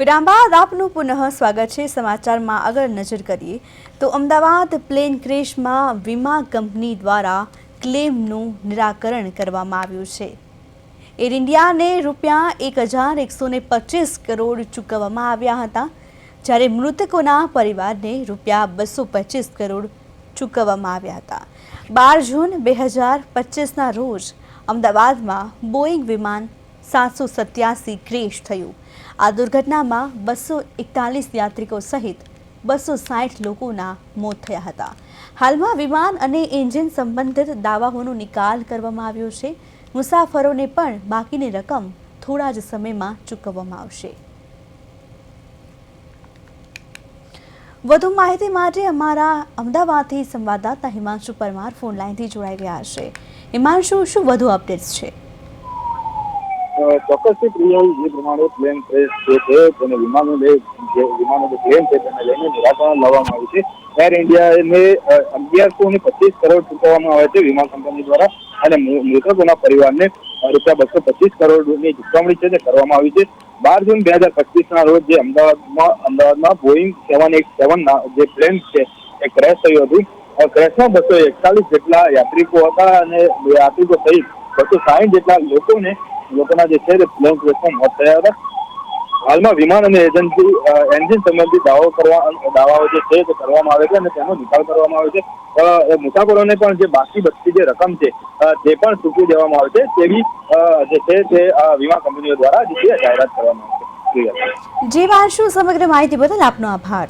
વિરામ બાદ આપનું પુનઃ સ્વાગત છે સમાચારમાં આગળ નજર કરીએ તો અમદાવાદ પ્લેન ક્રેશમાં વીમા કંપની દ્વારા ક્લેમનું નિરાકરણ કરવામાં આવ્યું છે. એર ઇન્ડિયાને રૂપિયા એક હજાર એકસો ને પચીસ કરોડ ચૂકવવામાં આવ્યા હતા, જ્યારે મૃતકોના પરિવારને રૂપિયા બસો પચીસ કરોડ ચૂકવવામાં આવ્યા હતા. બાર જૂન બે હજાર પચીસના રોજ અમદાવાદમાં બોઈંગ વિમાન સાતસો સત્યાસી ક્રેશ થયું. આ દુર્ઘટનામાં બસો એકતાલીસ યાત્રિકો સહિત બસો સાઠ લોકોના મોત થયા હતા. હાલમાં વિમાન અને એન્જિન સંબંધિત દાવાઓનો નિકાલ કરવામાં આવ્યો છે. મુસાફરોને પણ બાકીની રકમ થોડા જ સમયમાં ચૂકવવામાં આવશે. વધુ માહિતી માટે અમારા અમદાવાદથી સંવાદદાતા હિમાંશુ પરમાર ફોન લાઈનથી જોડાઈ રહ્યા છે. હિમાંશુ, શું વધુ અપડેટ્સ છે? ચોક્કસથી પ્રિયલ જે પ્રમાણે પ્લેન ક્રેશ જે છે તેને વિમાનો જે વિમાનો જે પ્લેન છે, તેને લઈને નિરાકરણ લાવવામાં આવ્યું છે. એર ઇન્ડિયાને અગિયારસો ને પચીસ કરોડ ચૂકવવામાં આવે છે વીમા કંપની દ્વારા, અને મૃતકોના પરિવારને રૂપિયા બસો પચીસ કરોડની ચૂકવણી છે, તે કરવામાં આવી છે. બાર જૂન બે હજાર પચીસના રોજ જે અમદાવાદમાં અમદાવાદમાં બોઈંગ સેવન એટ સેવનના જે પ્લેન છે, એ ક્રેશ થયું હતું. ક્રેશમાં બસો એકતાલીસ જેટલા યાત્રિકો હતા અને યાત્રિકો સહિત બસો સાહીઠ જેટલા લોકોને લોકોના જે છે પ્લેન ક્રેશમાં મોત થયા હતા. હાલમાં વિમાન અને એજન્સી એન્જિન સંબંધિત દાવો કરવા, દાવાઓ જે છે, તે કરવામાં આવે છે અને તેનો નિકાલ કરવામાં આવે છે. મુસાફરોને પણ જે બાકી બચતી જે રકમ છે તે પણ ચૂકવી દેવામાં આવે છે. તેવી જે છે, તે વીમા કંપનીઓ દ્વારા જે જાહેરાત કરવામાં આવે છે. જે વાંશુ સમગ્ર માહિતી બદલ આપનો આભાર.